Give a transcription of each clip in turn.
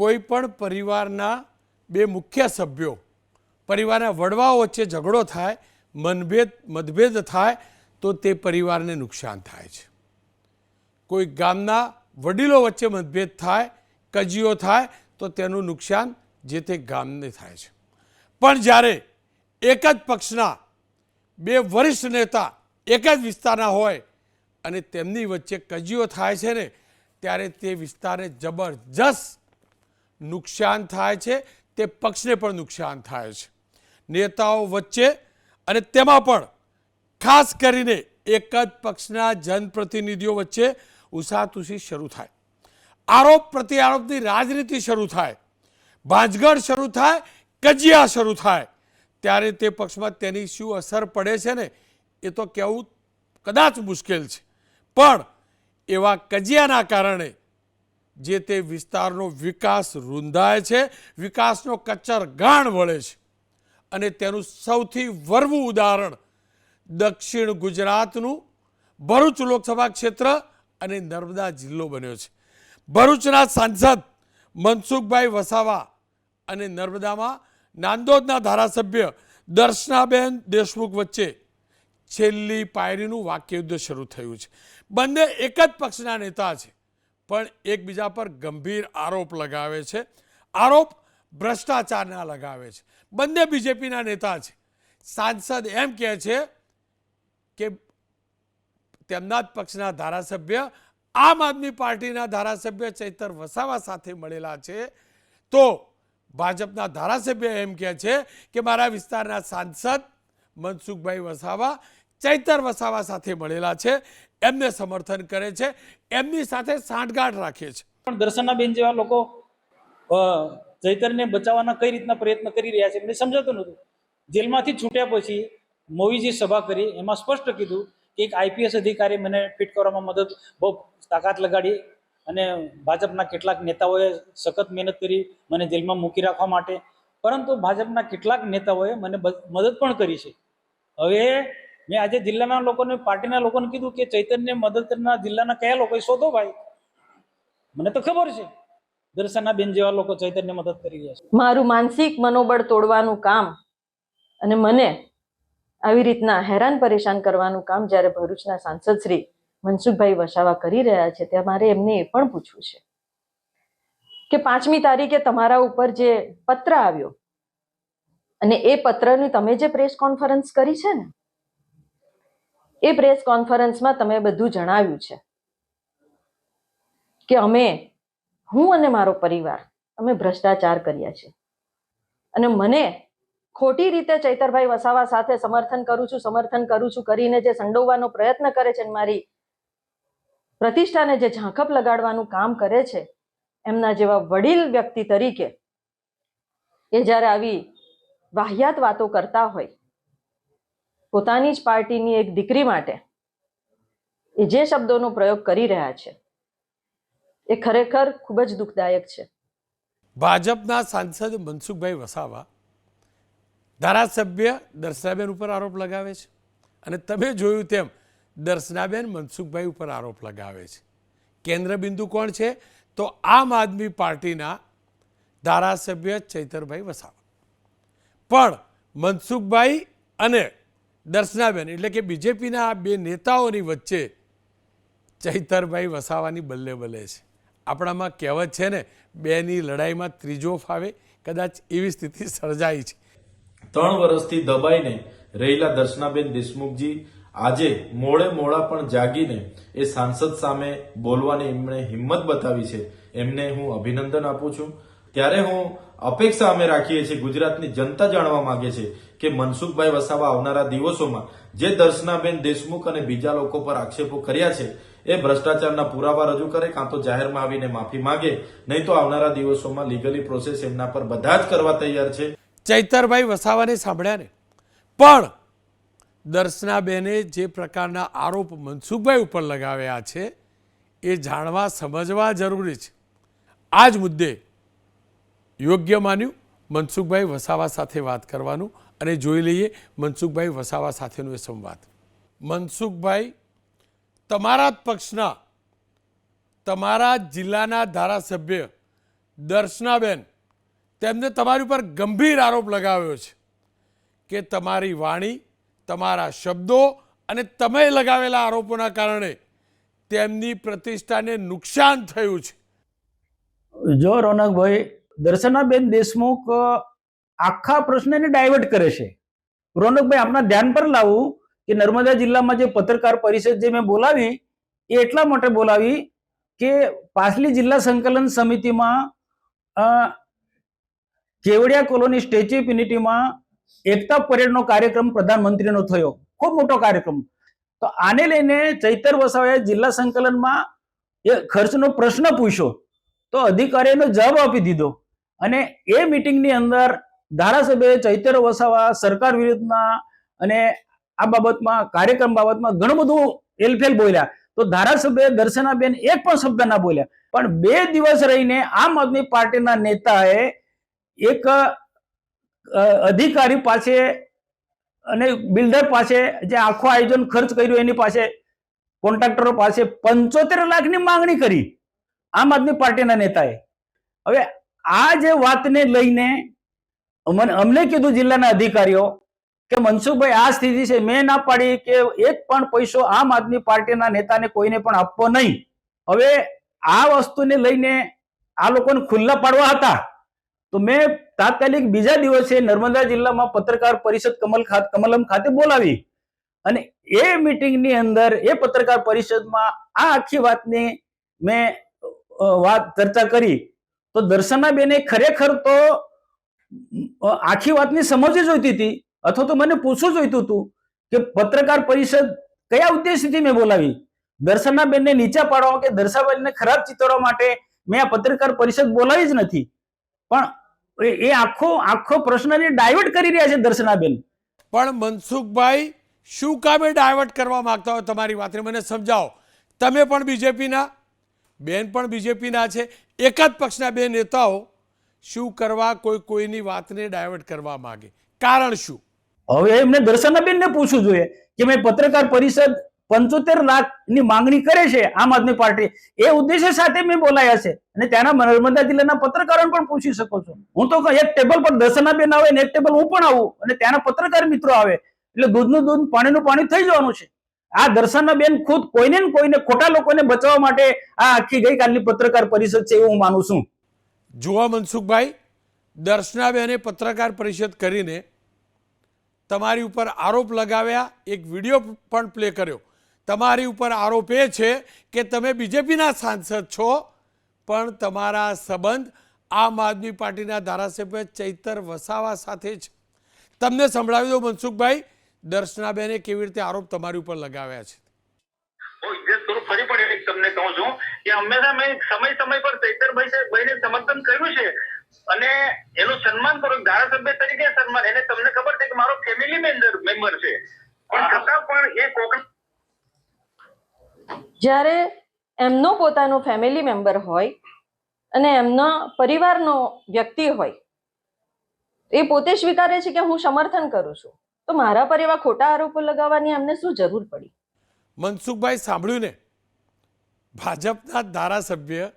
કોઈ પણ પરિવારના બે મુખ્ય સભ્યો, પરિવારના વડવાઓ વચ્ચે ઝઘડો થાય, મનભેદ, મતભેદ થાય, તો તે પરિવારને નુકસાન થાય છે. કોઈ ગામના વડીલો વચ્ચે મતભેદ થાય, કજીઓ થાય, તો તેનું નુકસાન જે તે ગામને થાય છે. પણ જ્યારે એક જ પક્ષના બે વરિષ્ઠ નેતા એક જ વિસ્તારના હોય અને તેમની વચ્ચે કજીઓ થાય છે ને, ત્યારે તે વિસ્તારને જબરજસ્ત નુકસાન થાય છે, તે પક્ષને પણ નુકસાન થાય છે. નેતાઓ વચ્ચે અને તેમાં પણ ખાસ કરીને એક જ પક્ષના જનપ્રતિનિધિઓ વચ્ચે ઉસાતુસી શરૂ થાય. આરોપ પ્રત્યારોપની રાજનીતિ શરૂ થાય. ભાંજગઢ શરૂ થાય, કજિયા શરૂ થાય. ત્યારે તે પક્ષમાં તેની શું અસર પડે છે ને, એ તો કહેવું કદાચ મુશ્કેલ છે. પણ એવા કજિયાના કારણે જે તે વિસ્તારનો વિકાસ રૂંધાય છે, વિકાસનો કચ્છર ગાણ વળે છે. અને તેનું સૌથી વરવું ઉદાહરણ દક્ષિણ ગુજરાતનું ભરૂચ લોકસભા ક્ષેત્ર અને નર્મદા જિલ્લો બન્યો છે. ભરૂચના સાંસદ મનસુખભાઈ વસાવા અને નર્મદામાં નાંદોદના ધારાસભ્ય દર્શનાબેન દેશમુખ વચ્ચે છેલ્લી પાયરીનું વાક્યયુદ્ધ શરૂ થયું છે. બંને એક જ પક્ષના નેતા છે. પણ એકબીજા પર ગંભીર આરોપ લગાવે છે. આરોપ ભ્રષ્ટાચારના લગાવે છે. બંને બીજેપીના નેતા છે. સાંસદ એમ કહે છે કે તેમના જ પક્ષના ધારાસભ્ય, આમ આદમી પાર્ટીના ધારાસભ્ય ચૈતર વસાવા સાથે મળેલા છે. તો ભાજપના ધારાસભ્ય એમ કહે છે કે મારા વિસ્તારના સાંસદ મનસુખભાઈ વસાવા ચૈતર વસાવા સાથે મળેલા છે. એમને સમર્થન કરે છે, એમની સાથે સાંઠગાંઠ રાખે છે. પણ દર્શનાબેન જેવા લોકો ચૈતરને બચાવવાના કઈ રીતના પ્રયત્ન કરી રહ્યા છે એમને સમજાતું નહોતું. જેલમાંથી છૂટ્યા પછી મોવીજી સભા કરી, એમાં સ્પષ્ટ કીધું કે એક આઈપીએસ અધિકારી મને ફિટ કરવામાં મદદ, બહુ તાકાત લગાડી અને ભાજપના કેટલાક નેતાઓએ સખત મહેનત કરી મને જેલમાં મૂકી રાખવા માટે. પરંતુ ભાજપના કેટલાક નેતાઓએ મને મદદ પણ કરી છે. હવે મેં આજે જિલ્લાના લોકોને, પાર્ટીના લોકોને કીધું કે ચૈતન્ય મદદ કરનાર જિલ્લાના કયા લોકો શોધો ભાઈ? મને તો ખબર છે. દર્શનાબેન જેવા લોકો ચૈતન્ય મદદ કરી રહ્યા છે. મારું માનસિક મનોબળ તોડવાનું કામ અને મને આવી રીતના હેરાન પરેશાન કરવાનું કામ જ્યારે ભરૂચના સાંસદ શ્રી મનસુખભાઈ વસાવા કરી રહ્યા છે, ત્યાં મારે એમને એ પણ પૂછવું છે કે પાંચમી તારીખે તમારા ઉપર જે પત્ર આવ્યો અને એ પત્રની તમે જે પ્રેસ કોન્ફરન્સ કરી છે ને એ પ્રેસ કોન્ફરન્સમાં તમે બધું જણાવ્યું છે કે અમે, હું અને મારો પરિવાર, અમે ભ્રષ્ટાચાર કર્યા છે. અને મને ખોટી રીતે ચૈતરભાઈ વસાવા સાથે સમર્થન કરું છું, સમર્થન કરું છું, કરીને જે સંડોવવાનો પ્રયત્ન કરે છે મારી પ્રતિષ્ઠાને જે ઝાંખપ લગાડવાનું કામ કરે છે, એમના જેવા વડીલ વ્યક્તિ તરીકે એ જ્યારે આવી વાહિયાત વાતો કરતા હોય પોતાની જ પાર્ટીની એક દીકરી માટે એ જે શબ્દોનો પ્રયોગ કરી રહ્યા છે, એ ખરેખર ખૂબ જ દુઃખદાયક છે. ભાજપના સાંસદ મનસુખભાઈ વસાવા ધારાસભ્ય દર્શનાબેન ઉપર આરોપ લગાવે છે અને તમે જોયું તેમ દર્શનાબેન મનસુખભાઈ ઉપર આરોપ લગાવે છે. કેન્દ્ર બિંદુ કોણ છે? તો આમ આદમી પાર્ટીના ધારાસભ્ય ચૈતરભાઈ વસાવા. પણ મનસુખભાઈ અને દર્શનાબેન, એટલે કે બીજેપીના આ બે નેતાઓની વચ્ચે ચૈતરભાઈ વસાવાની બલ્લે બલ્લે છે. આપણામાં કહેવત છે ને, બેની લડાઈમાં ત્રીજો ફાવે. કદાચ એવી સ્થિતિ સર્જાઈ છે. ત્રણ વર્ષથી દબાઈને રહેલા દર્શનાબેન દેશમુખજી આજે મોડે મોડા પણ જાગીને એ સાંસદ સામે બોલવાની એમણે હિંમત બતાવી છે. એમને હું અભિનંદન આપું છું. ત્યારે હું અપેક્ષા અમે રાખીએ છીએ ગુજરાતની જનતા જાણવા માંગે છે કે મનસુખભાઈ વસાવા આવનારા દિવસોમાં જે દર્શનાબેન દેશમુખ અને બીજા લોકો પર આક્ષેપો કર્યા છે, એ ભ્રષ્ટાચારના પુરાવા રજૂ કરે કાં તો જાહેરમાં આવીને માફી માંગે, નહીં તો આવનારા દિવસોમાં લીગલી પ્રોસેસ એમના પર બધા જ કરવા તૈયાર છે. ચૈતરભાઈ વસાવાને સાંભળ્યા ને? પણ દર્શનાબેને જે પ્રકારના આરોપ મનસુખભાઈ ઉપર લગાવ્યા છે, એ જાણવા, સમજવા જરૂરી છે. આ જ મુદ્દે યોગ્ય માન્યું? મનસુખભાઈ વસાવા સાથે વાત કરવાનું અને જોઈ લઈએ મનસુખભાઈ વસાવા સાથેનો એ સંવાદ. મનસુખભાઈ, તમારા જ પક્ષના, તમારા જિલ્લાના ધારાસભ્ય દર્શનાબેન, તેમને તમારી ઉપર ગંભીર આરોપ લગાવ્યો છે કે તમારી વાણી, તમારા શબ્દો અને તમે લગાવેલા આરોપોના કારણે તેમની પ્રતિષ્ઠાને નુકસાન થયું છે. જો રોનકભાઈ દર્શનાબેન દેશમુખ આખા પ્રશ્નને ડાયવર્ટ કરે છે. રોનકભાઈ, આપના ધ્યાન પર લાવું કે નર્મદા જિલ્લામાં જે પત્રકાર પરિષદ જે મેં બોલાવી, એ એટલા માટે બોલાવી કે પાછલી જિલ્લા સંકલન સમિતિમાં કેવડિયા કોલોની સ્ટેચ્યુ ઓફ યુનિટીમાં એકતા પરેડનો કાર્યક્રમ પ્રધાનમંત્રીનો થયો. ખૂબ મોટો કાર્યક્રમ. તો આને લઈને ચૈતર વસાવાએ જિલ્લા સંકલનમાં એ ખર્ચનો પ્રશ્ન પૂછ્યો. તો અધિકારીનો જવાબ આપી દીધો. અને એ મિટિંગની અંદર ધારાસભ્ય ચૈતર વસાવા સરકાર વિરુદ્ધના અને આ બાબતમાં, કાર્યક્રમ બાબતમાં ઘણું બધું એલફેલ બોલ્યા. તો ધારાસભ્ય દર્શનાબેન એક પણ શબ્દ ના બોલ્યા. પણ બે દિવસ રહીને આમ આદમી પાર્ટીના નેતાએ એક અધિકારી પાસે અને બિલ્ડર પાસે જે આખું આયોજન ખર્ચ કર્યું એની પાસે કોન્ટ્રાક્ટરો પાસે પંચોતેર લાખની માંગણી કરી આમ આદમી પાર્ટીના નેતાએ. હવે આ જે વાતને લઈને અમને કીધું જિલ્લાના અધિકારીઓ કે મનસુખભાઈ, આ સ્થિતિ છે, મેં ના પાડી કે એક પણ પૈસો આમ આદમી પાર્ટીના નેતાને કોઈને પણ આપવો નહીં. હવે આ વસ્તુને લઈને આ લોકોને ખુલ્લા પાડવા હતા. તો મેં તાત્કાલિક બીજા દિવસે નર્મદા જિલ્લામાં પત્રકાર પરિષદ કમલ કમલમ ખાતે બોલાવી. અને એ મિટિંગની અંદર, એ પત્રકાર પરિષદમાં આ આખી વાતની મેં વાત ચર્ચા કરી. તો દર્શનાબેને ખરેખર તો આખી વાતની સમજ જોઈતી હતી. અથવા તો મને પૂછવું જોઈતું હતું કે પત્રકાર પરિષદ કયા ઉદ્દેશથી મેં બોલાવી? દર્શનાબેનને નીચા પાડવા કે દર્શાબેનને ખરાબ ચિતરવા માટે મેં આ પત્રકાર પરિષદ બોલાવી જ નથી. પણ એ- એ આખો આખો પ્રશ્નને ડાયવર્ટ કરી રહ્યા છે દર્શનાબેન પણ મનસુખભાઈ, શું કામે ડાયવર્ટ કરવા માંગતા હોય તમારી વાતને મને સમજાવો. તમે પણ બીજેપીના બેન પણ બીજેપીના છે. એક જ પક્ષના બે નેતાઓ શું કરવા, કોઈ કોઈની વાતને ડાયવર્ટ કરવા માંગે? કારણ શું? હવે એમને દર્શનાબેનને પૂછવું જોઈએ કે મેં પત્રકાર પરિષદ પંચોતેર લાખની માંગણી કરે છે આમ આદમી પાર્ટી. એ ઉદ્દેશ્ય સાથે મેં બોલાયા છે. અને ત્યાંના નર્મદા જિલ્લાના પત્રકારો પણ પૂછી શકો છો. હું તો એક ટેબલ પર દર્શનાબેન આવે ને એક ટેબલ હું પણ આવું અને ત્યાંના પત્રકાર મિત્રો આવે. એટલે દૂધનું દૂધ, પાણીનું પાણી થઈ જવાનું છે. આ દર્શનાબેન ખુદ કોઈને કોઈને ખોટા લોકોને બચાવવા માટે આ આખી ગઈકાલની પત્રકાર પરિષદ છે એવું હું માનું છું. જુઓ મનસુખભાઈ દર્શનાબેને પત્રકાર પરિષદ કરીને તમારી ઉપર આરોપ લગાવ્યા, એક વીડિયો પણ પ્લે કર્યો. તમારી ઉપર આરોપ એ છે કે તમે બીજેપીના સાંસદ છો, પણ તમારા સંબંધ આમ આદમી પાર્ટીના ધારાસભ્ય ચૈતર વસાવા સાથે છે. તમને સંભળાવી દો મનસુખભાઈ દર્શનાબેને કેવી રીતે આરોપ તમારી ઉપર લગાવ્યા છે? ફરી પણ એક તમને કહું છું કે હંમેશા મેં સમય સમય પર ચૈતરભાઈ ભાઈ ભાઈને સમર્થન કર્યું છે અને એનું સન્માન કરો ધારાસભ્ય તરીકે સન્માન. એને તમને ખબર છે કે મારો ફેમિલી મેમ્બર મેમ્બર છે. પણ છતાં પણ એ કોક જ્યારે એમનો પોતાનો ફેમિલી મેમ્બર હોય અને એમના પરિવારનો વ્યક્તિ હોય એ પોતે સ્વીકારે છે કે હું સમર્થન કરું છું? તો મારા પર એવા ખોટા આરોપો લગાવવાની એમને શું જરૂર પડી? મનસુખભાઈ સાંભળ્યું ને? ભાજપના ધારાસભ્ય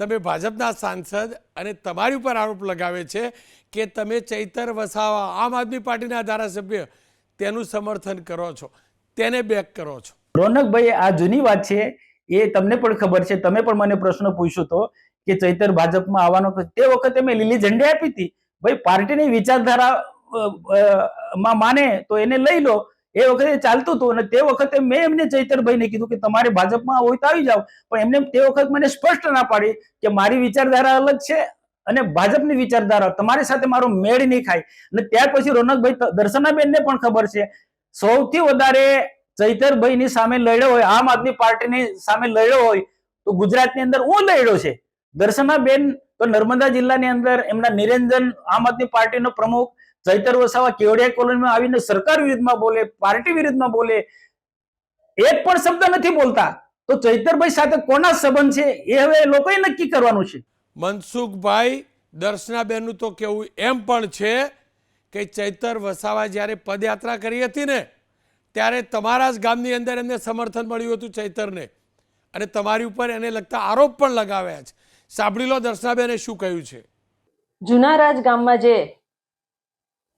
તમે ભાજપના સાંસદ અને તમારી ઉપર આરોપ લગાવે છે કે તમે ચૈતર વસાવા આમ આદમી પાર્ટીના ધારાસભ્ય તેનું સમર્થન કરો છો તેને બેક કરો છો. રોનકભાઈ આ જૂની વાત છે એ તમને પણ ખબર છે તમે પણ મને પ્રશ્ન પૂછ્યો તો કે ચૈતર ભાજપમાં આવવાનો તે વખતે મેં લીલી ઝંડી આપી હતી. ભાઈ પાર્ટીની વિચારધારા માં માને તો એને લઈ લો. એ વખતે ચાલતું હતું અને તે વખતે મેં એમને ચૈતરભાઈને કીધું કે તમારે ભાજપમાં હોય તો આવી જાઓ. પણ એમને તે વખત મને સ્પષ્ટ ના પાડી કે મારી વિચારધારા અલગ છે અને ભાજપની વિચારધારા તમારી સાથે મારો મેળ નહીં ખાય. અને ત્યાર પછી રોનકભાઈ દર્શનાબેનને પણ ખબર છે. સૌથી વધારે ચૈતરભાઈની સામે લડ્યો હોય, આમ આદમી પાર્ટીની સામે લડ્યો હોય, તો ગુજરાતની અંદર હું લડ્યો છે? દર્શનાબેન તો નર્મદા જિલ્લાની અંદર એમના નિરંજન આમ આદમી પાર્ટીનો પ્રમુખ ચૈતર વસાવા કેવડિયા કોલોનીમાં આવીને સરકાર વિરુદ્ધમાં બોલે પાર્ટી વિરુદ્ધમાં બોલે એક પણ શબ્દ નથી બોલતા. તો ચૈતરભાઈ સાથે કોના સંબંધ છે? એ હવે લોકોએ નક્કી કરવાનું છે. મનસુખભાઈ દર્શનાબેનનું તો કેવું એમ પણ છે કે ચૈતર વસાવા જ્યારે પદયાત્રા કરી હતી ને ત્યારે તમારા જ ગામની અંદર એમને સમર્થન મળ્યું હતું ચૈતરને. અને તમારી ઉપર એને લગતા આરોપ પણ લગાવ્યા છે. સાંભળી લો દર્શનાબેને શું કહ્યું છે. જુના રાજ ગામમાં જે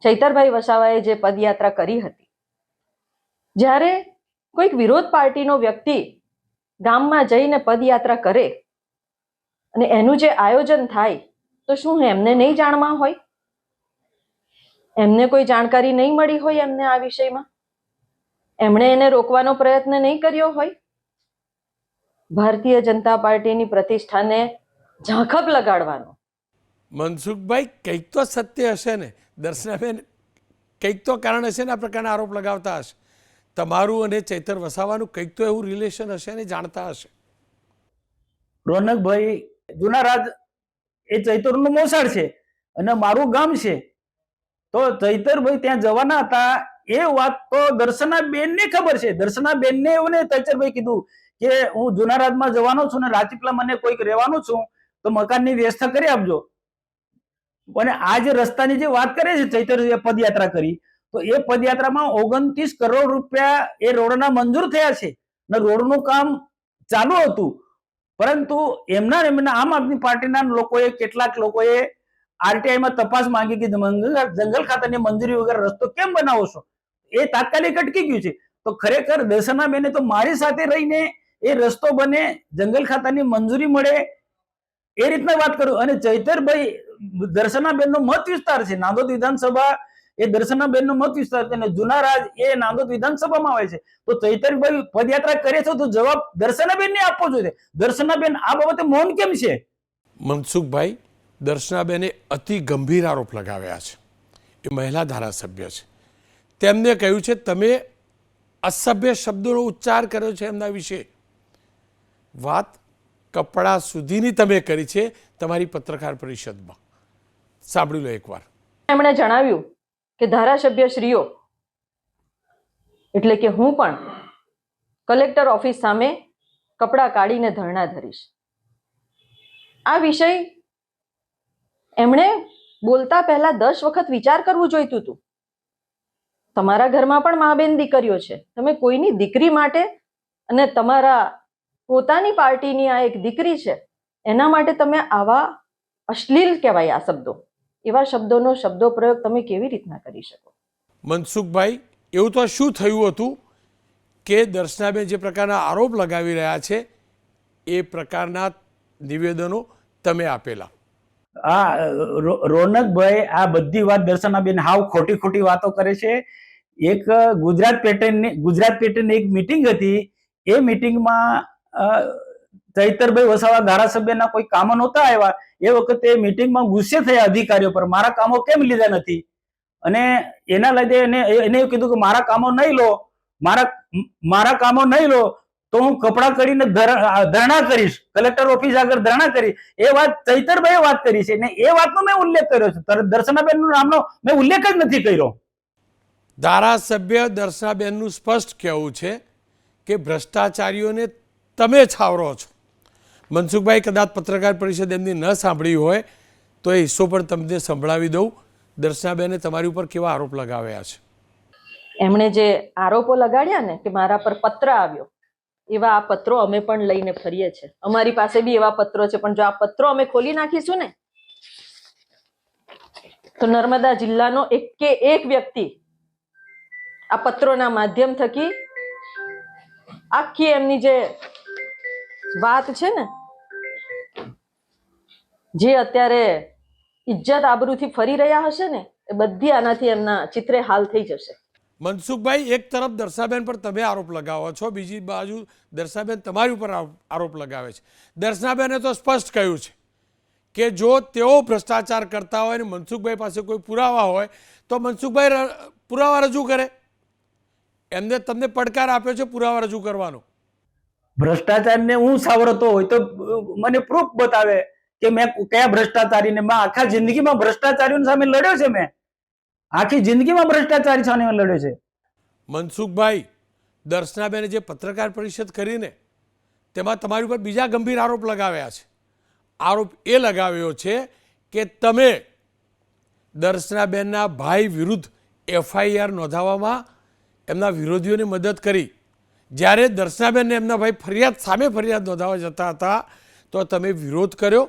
ચૈતરભાઈ વસાવાએ જે પદયાત્રા કરી હતી, જ્યારે કોઈક વિરોધ પાર્ટીનો વ્યક્તિ ગામમાં જઈને પદયાત્રા કરે અને એનું જે આયોજન થાય, તો શું એમને નહીં જાણવા હોય? એમને કોઈ જાણકારી નહીં મળી હોય એમને આ વિષયમાં? એમણે એને રોકવાનો પ્રયત્ન નહીં કર્યો હોય? ભારતીય જનતા પાર્ટીની પ્રતિષ્ઠાને ઝાંખપ લગાડવાનો. મનસુખભાઈ, કંઈક તો સત્ય હશે ને. દર્શનાબેન, કંઈક તો કારણ હશે ને આ પ્રકારના આરોપ લગાવતા હશે. તમારું અને ચૈતર વસાવાનું કંઈક તો એવું રિલેશન હશે ને જાણતા હશે. રોનકભાઈ, જૂના રાજ એ ચૈતરનું મોસાળ છે અને મારું ગામ છે. તો ચૈતરભાઈ ત્યાં જવાના હતા. એ વાત તો દર્શનાબેનને ખબર છે. દર્શનાબેનને એવું ને ચૈતરભાઈ કીધું કે હું જૂના રાજમાં જવાનો છું ને રાજપીપલા મને કોઈક રહેવાનું છું, તો મકાનની વ્યવસ્થા કરી આપજો. અને આ જે રસ્તાની જે વાત કરે છે ચૈતર પદયાત્રા કરી, તો એ પદયાત્રામાં ઓગણત્રીસ કરોડ રૂપિયા એ રોડના મંજૂર થયા છે. ને રોડનું કામ ચાલુ હતું. પરંતુ એમના એમના આમ આદમી પાર્ટીના લોકોએ કેટલાક લોકોએ આરટીઆઈમાં તપાસ માંગી કે જંગલ ખાતાની મંજૂરી વગર રસ્તો કેમ બનાવો છો? એ તાત્કાલિક અટકી ગયું છે. તો ખરેખર દર્શનાબેને તો મારી સાથે રહીને એ રસ્તો બને, જંગલ ખાતાની મંજૂરી મળે એ રીતના વાત કરું. અને ચૈતરભાઈ દર્શનાબેન નો મત વિસ્તાર છે. નાંદોદ વિધાનસભા એ દર્શનાબેન નો મત વિસ્તાર છે અને જૂના રાજ એ નાંદોદ વિધાનસભામાં આવે છે. તો ચૈતરભાઈ પદયાત્રા કરે છે તો જવાબ દર્શનાબેન ને આપવો જોઈએ. દર્શનાબેન આ બાબતે મૌન કેમ છે? મનસુખભાઈ, દર્શનાબેને અતિ ગંભીર આરોપ લગાવ્યા છે. એ મહિલા ધારાસભ્ય છે. તેમને કહ્યું છે, તમે અસભ્ય શબ્દોનો ઉચ્ચાર કર્યો છે એમના વિશે. વાત કપડા સુધીની તમે કરી છે તમારી પત્રકાર પરિષદમાં. સાંભળી લો એકવાર. એમણે જણાવ્યું કે ધારાસભ્ય શ્રીઓ એટલે કે હું પણ, કલેક્ટર ઓફિસ સામે કપડાં કાઢીને ધરણા ધરીશ. આ વિષય એમણે બોલતા પહેલા દસ વખત વિચાર કરવું જોઈતું હતું. તમારા ઘરમાં પણ મા બેન દીકરીઓ છે. તમે કોઈની દીકરી માટે અને તમારા પોતાની પાર્ટીની આ એક દીકરી છે એના માટે તમે આવા અશ્લીલ કહેવાય આ શબ્દો. એવા શબ્દોનો શબ્દો પ્રયોગ તમે કેવી રીતના કરી શકો? મનસુખભાઈ એવું તો શું થયું હતું કે દર્શનાબેન જે પ્રકારના આરોપ લગાવી રહ્યા છે એ પ્રકારના નિવેદનો તમે આપેલા? આ રો- રોનકભાઈ આ બધી વાત દર્શનાબેન હાવ ખોટી ખોટી વાતો કરે છે. એક ગુજરાત પેટર્નની ગુજરાત પેટર્નની એક મીટિંગ હતી. એ મીટિંગમાં ચૈતરભાઈ વસાવા ધારાસભ્યના કોઈ કામો નહોતા આવ્યા? એ વખતે મીટિંગમાં ગુસ્સે થયા અધિકારીઓ પર. મારા કામો કેમ લીધા નથી? અને એના લીધે એને એને એવું કીધું કે, મારા કામો નહીં લો. મારા મારા કામો નહીં લો તો હું કપડા કરીને ધર- ધરણા કરીશ. કલેક્ટર ઓફિસ આગળ ધરણા કરીશ. એ વાત ચૈતરભાઈએ વાત કરી છે. ને એ વાતનો મેં ઉલ્લેખ કર્યો છે. દર્શનાબેનનું નામનો મેં ઉલ્લેખ જ નથી કર્યો. ધારાસભ્ય દર્શનાબેનનું સ્પષ્ટ કહેવું છે કે ભ્રષ્ટાચારીઓને તમે છાવરો છો. મનસુખભાઈ કદાચ પત્રકાર પરિષદ એમની ન સાંભળી હોય, તો એ હિસ્સો પણ તમને સંભળાવી દઉં. દર્શનાબેને તમારી ઉપર કેવા આરોપ લગાવ્યા છે? એમણે જે આરોપો લગાડ્યા ને કે મારા પર પત્ર આવ્યો, એવા આ પત્રો અમે પણ લઈને ફરીએ છીએ. અમારી પાસે બી એવા પત્રો છે, પણ જો આ પત્રો અમે ખોલી નાખીશું ને, તો નર્મદા જિલ્લાનો એક એક વ્યક્તિ આ પત્રોના માધ્યમ થકી આખી એમની જે વાત છે ને? જે અત્યારે ઇજ્જત આબરૂથી ફરી રહ્યા હશે ને, એ બધી આનાથી એમના ચિત્રે હાલ થઈ જશે. મનસુખભાઈ, એક તરફ દર્શાબેન પર તમે આરોપ લગાવો છો, બીજી બાજુ દર્શાબેન તમારી ઉપર આરોપ- લગાવે છે. દર્શનાબેને તો સ્પષ્ટ કહ્યું છે કે જો તેઓ ભ્રષ્ટાચાર કરતા હોય અને મનસુખભાઈ પાસે કોઈ પુરાવા હોય, તો મનસુખભાઈ પુરાવા રજૂ કરે. એમને તમને પડકાર આપ્યો છે પુરાવા રજૂ કરવાનો. ભ્રષ્ટાચારને હું સાવરતો હોય તો મને પ્રૂફ બતાવે કે મેં કયા ભ્રષ્ટાચારીને, મેં આખા જિંદગીમાં ભ્રષ્ટાચારીઓ સામે લડ્યો છે મેં? આખી જિંદગીમાં ભ્રષ્ટાચારી સામે લડ્યો છે. મનસુખભાઈ, દર્શનાબેને જે પત્રકાર પરિષદ કરીને તેમાં તમારી ઉપર બીજા ગંભીર આરોપ લગાવ્યા છે. આરોપ એ લગાવ્યો છે કે તમે દર્શનાબેનના ભાઈ વિરુદ્ધ એફઆઈઆર નોંધાવવામાં એમના વિરોધીઓને મદદ કરી જ્યારે દર્શનાબેન એમના ભાઈ ફરિયાદ સામે ફરિયાદ નોંધાવવા જતા હતા, તો તમે વિરોધ કર્યો.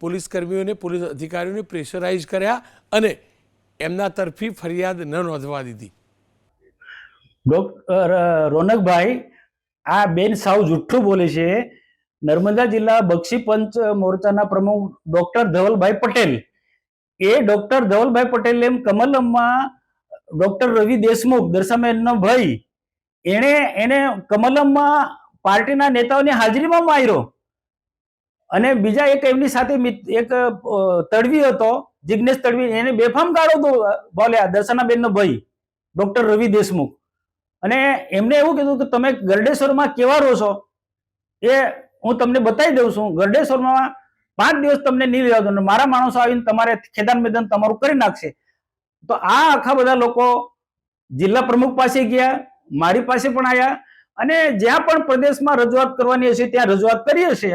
પોલીસ કર્મીઓને પોલીસ અધિકારીઓને પ્રેશરાઇઝ કર્યા અને એમના તરફી ફરિયાદ ન નોંધવા દીધી. ડોક્ટર રોનકભાઈ, આ બેન સાવ જુઠ્ઠું બોલે છે. નર્મદા જિલ્લા બક્ષી પંચ મોરચાના પ્રમુખ ડોક્ટર ધવલભાઈ પટેલ. એ ડોક્ટર ધવલભાઈ પટેલ એમ કમલમમાં ડોક્ટર રવિ દેશમુખ દર્શાબેનનો ભાઈ એણે એને કમલમમાં પાર્ટીના નેતાઓની હાજરીમાં માર્યો. અને બીજા એક એમની સાથે એક તડવી હતો, જિગ્નેશ તડવી, એને બેફામ ગાળો બોલ્યા, દર્શનાબેનનો ભાઈ, ડોક્ટર રવિ દેશમુખ. અને એમને એવું કીધું કે તમે ગરડેશ્વરમાં કેવા રહો છો? એ હું તમને બતાવી દઉં છું, ગરડેશ્વરમાં પાંચ દિવસ તમને નહીં લેવા દઉં મારા માણસો આવીને તમારે ખેદાન મેદાન તમારું કરી નાખશે. તો આ આખા બધા લોકો જિલ્લા પ્રમુખ પાસે ગયા મારી પાસે પણ આવ્યા અને જ્યાં પણ પ્રદેશમાં રજૂઆત કરવાની હશે, ત્યાં રજૂઆત કરી હશે.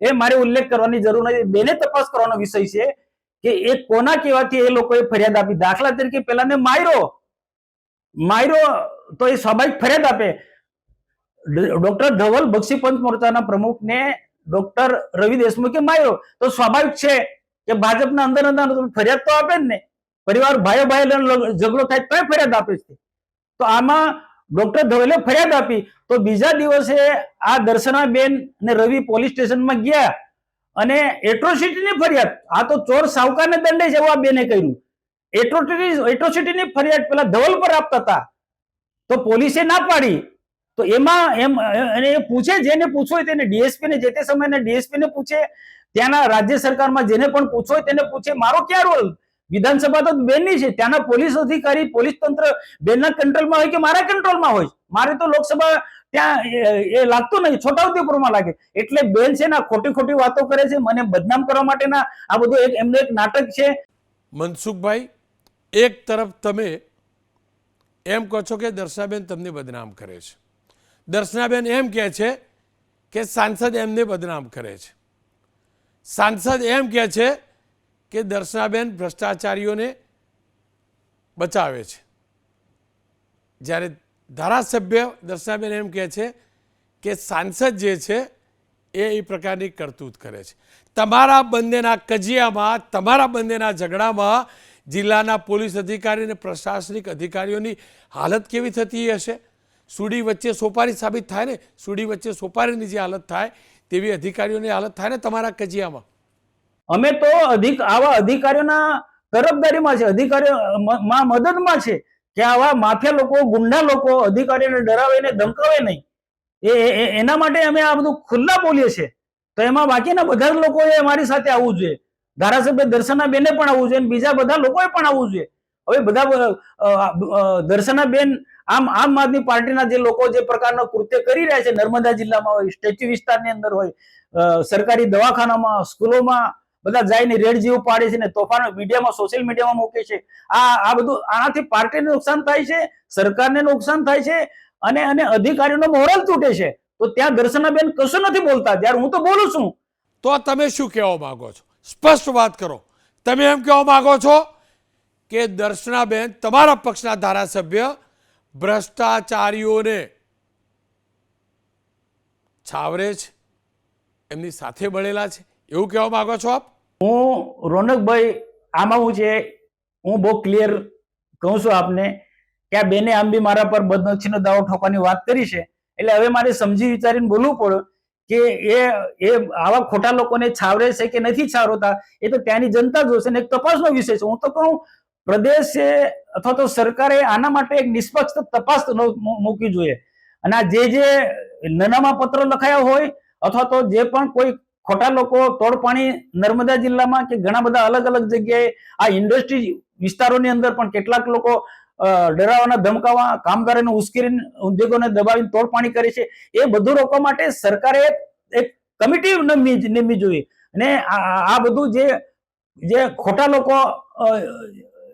એ- મારે ઉલ્લેખ કરવાની જરૂર નથી. બેને તપાસ કરવાનો વિષય છે કે એ કોના કહેવાથી એ લોકોએ ફરિયાદ આપી. દાખલા તરીકે પેલાને માર્યો માયરો તો એ સ્વાભાવિક ફરિયાદ આપે. ડોક્ટર ધવલ બક્ષી પંચ મોરચાના પ્રમુખને ડોક્ટર રવિ દેશમુખે માર્યો. તો સ્વાભાવિક છે કે ભાજપના અંદર અંદર ફરિયાદ તો આપે જ ને. પરિવાર ભાઈઓ ભાઈ ઝઘડો થાય તો ફરિયાદ આપે છે તો આમાં ડોક્ટર ધવલે ફરિયાદ આપી. તો બીજા દિવસે આ દર્શનાબેન ને રવિ પોલીસ સ્ટેશનમાં ગયા અને એટ્રોસિટીની ફરિયાદ, આ તો ચોર સાવકારને દંડે છે આ બેને કર્યું. એટ્રોસિટી, એટ્રોસિટીની ફરિયાદ પેલા ધવલ પર આપતા હતા. તો પોલીસે ના પાડી. તો એમાં એમ, અને એ પૂછે જેને પૂછો હોય તેને ડીએસપી ને જે તે સમયે ડીએસપી ને પૂછે. ત્યાંના રાજ્ય સરકારમાં જેને પણ પૂછો હોય તેને પૂછે, મારો ક્યાં રોલ? વિધાનસભા તો બેનની છે. ત્યાંના પોલીસ અધિકારી, પોલીસ તંત્ર બેનના કંટ્રોલમાં હોય કે મારા કંટ્રોલમાં હોય? મારે તો લોકસભા ત્યાં એ- લાગતું નહીં. છોટાઉદેપુરમાં લાગે. એટલે બેન છે ને ખોટી ખોટી વાતો કરે છે. મને બદનામ કરવા માટેના આ બધું એક, એમનું એક નાટક છે. મનસુખભાઈ, એક તરફ તમે એમ કહો છો કે દર્શનાબેન તમને બદનામ કરે છે. દર્શનાબેન એમ કહે છે કે સાંસદ એમને બદનામ કરે છે. સાંસદ એમ કહે છે કે દર્શનાબેન ભ્રષ્ટાચારીઓને બચાવે છે. જ્યારે ધારાસભ્ય દર્શનાબેન એમ કહે છે કે સાંસદ જે છે એ એ પ્રકારની કરતૂત કરે છે. તમારા બંનેના કજિયામાં, તમારા બંનેના ઝઘડામાં જિલ્લાના પોલીસ અધિકારી અને પ્રશાસનિક અધિકારીઓની હાલત કેવી થતી હશે? સુડી વચ્ચે સોપારી સાબિત થાય ને? સુડી વચ્ચે સોપારીની જે હાલત થાય તેવી અધિકારીઓની હાલત થાય ને તમારા કજિયામાં? અમે તો અધિક, આવા અધિકારીઓના તરફદારીમાં છે, અધિકારીઓ માં મદદમાં છે કે આવા માફિયા લોકો, ગુંડા લોકો અધિકારીઓને ડરાવે ધમકાવે નહીં. એ એના માટે અમે આ બધું ખુલ્લા બોલીએ છીએ. તો એમાં બાકીના બધા જ લોકોએ અમારી સાથે આવવું જોઈએ. ધારાસભ્ય દર્શનાબેને પણ આવવું જોઈએ બીજા બધા લોકોએ પણ આવવું જોઈએ. હવે બધા દર્શના બેન આમ આમ આદમી પાર્ટીના જે લોકો જે પ્રકારનો કૃત્ય કરી રહ્યા છે, નર્મદા જિલ્લામાં હોય, સ્ટેચ્યુ વિસ્તારની અંદર હોય સરકારી દવાખાનામાં, સ્કૂલોમાં બધા જઈને રેડ જેવું પાડે છે ને તોફાન મીડિયામાં સોશિયલ મીડિયામાં મૂકે છે. આ આ બધું આનાથી પાર્ટીને નુકસાન થાય છે, સરકારને નુકસાન થાય છે અને અને અધિકારીઓનો મોરલ તૂટે છે. તો ત્યાં દર્શનાબેન કશું નથી બોલતા. જ્યારે હું તો બોલું છું. તો તમે શું કહેવા માગો છો? સ્પષ્ટ વાત કરો. તમે એમ કહેવા માગો છો કે દર્શનાબેન તમારા પક્ષના ધારાસભ્ય ભ્રષ્ટાચારીઓને છાવરે છે? એમની સાથે બળેલા છે? એવું કહેવા માગો છો આપ? હું રોનકભાઈ, આમાં હું છે, હું બહુ ક્લિયર કહું છું આપને કે આ બેને આમ બી મારા પર બદનક્ષીનો દાવો ઠોકવાની વાત કરી છે. એટલે હવે મારે સમજી વિચારીને બોલવું પડે કે એ એ આવા ખોટા લોકોને છાવરે છે કે નથી છાવરતા, એ તો ત્યાંની જનતા જોશે ને એક તપાસનો વિષય છે. હું તો કહું, પ્રદેશે અથવા તો સરકારે આના માટે એક નિષ્પક્ષ તપાસ મૂકવી જોઈએ. અને આ જે જે નાનામાં પત્રો લખાયા હોય અથવા તો જે પણ કોઈ ખોટા લોકો તોડપાણી નર્મદા જિલ્લામાં કે ઘણા બધા અલગ અલગ જગ્યાએ આ ઇન્ડસ્ટ્રી વિસ્તારોની અંદર પણ કેટલાક લોકો ડરાવાના ધમકાવા, કામદારોને ઉશ્કેરીને ઉદ્યોગોને દબાવીને તોડપાણી કરે છે. એ બધું રોકવા માટે સરકારે એક કમિટી નિમવી જોઈએ. અને આ બધું જે જે ખોટા લોકો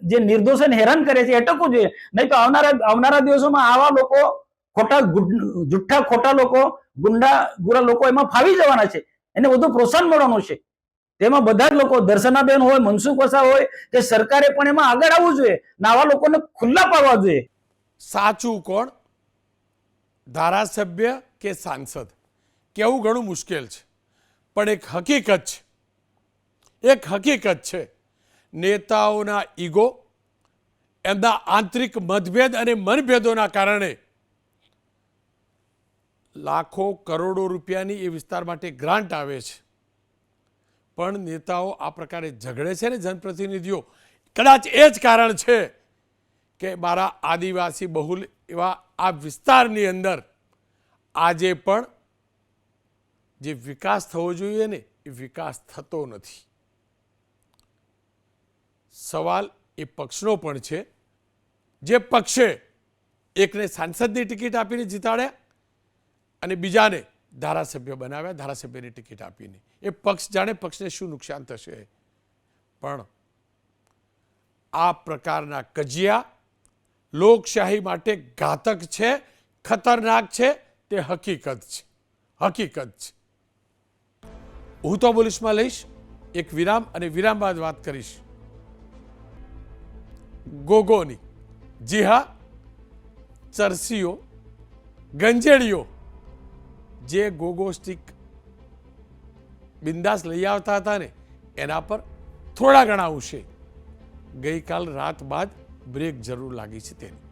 જે નિર્દોષને હેરાન કરે છે અટકવું જોઈએ. નહીં તો આવનારા આવનારા દિવસોમાં આવા લોકો ખોટા જુઠ્ઠા ખોટા લોકો, ગુંડા, ગુરા લોકો એમાં ફાવી જવાના છે. એને વધુ પ્રોત્સાહન મળવાનું છે. તેમાં બધા જ લોકો, દર્શનાબેન હોય, મનસુખ વસા હોય કે સરકારે પણ એમાં આગળ આવવું જોઈએ. આવા લોકોને ખુલ્લા પાડવા જોઈએ. સાચું કોણ? ધારાસભ્ય કે સાંસદ? કેવું ઘણું મુશ્કેલ છે. પણ એક હકીકત છે. એક હકીકત છે. નેતાઓના ઈગો, એમના આંતરિક મતભેદ અને મનભેદોના કારણે લાખો કરોડો રૂપિયાની એ વિસ્તાર માટે ગ્રાન્ટ આવે છે. પણ નેતાઓ આ પ્રકારે ઝઘડે છે ને જનપ્રતિનિધિઓ, કદાચ એ જ કારણ છે કે મારા આદિવાસી બહુલ એવા આ વિસ્તારની અંદર આજે પણ જે વિકાસ થવો જોઈએ ને, એ વિકાસ થતો નથી. સવાલ એ પક્ષનો પણ છે. જે પક્ષે એકને સાંસદની ટિકિટ આપીને જીતાડ્યા અને બીજાને ધારાસભ્ય બનાવ્યા, ધારાસભ્યની ટિકિટ આપીને. એ પક્ષ જાણે પક્ષને શું નુકસાન થશે. પણ આ પ્રકારના કજિયા લોકશાહી માટે ઘાતક છે, ખતરનાક છે, તે હકીકત છે. હકીકત છે. હું તો પોલીસમાં લઈશ. એક વિરામ અને વિરામ બાદ વાત કરીશ. ગોગોની, જી હા, ચરસીઓ, ગંજેડીઓ જે ગોગો સ્ટિક બિંદાસ લઈ આવતા હતા ને, એના પર થોડા ઘણા અંશે ગઈકાલ રાત બાદ બ્રેક જરૂર લાગી છે તેની.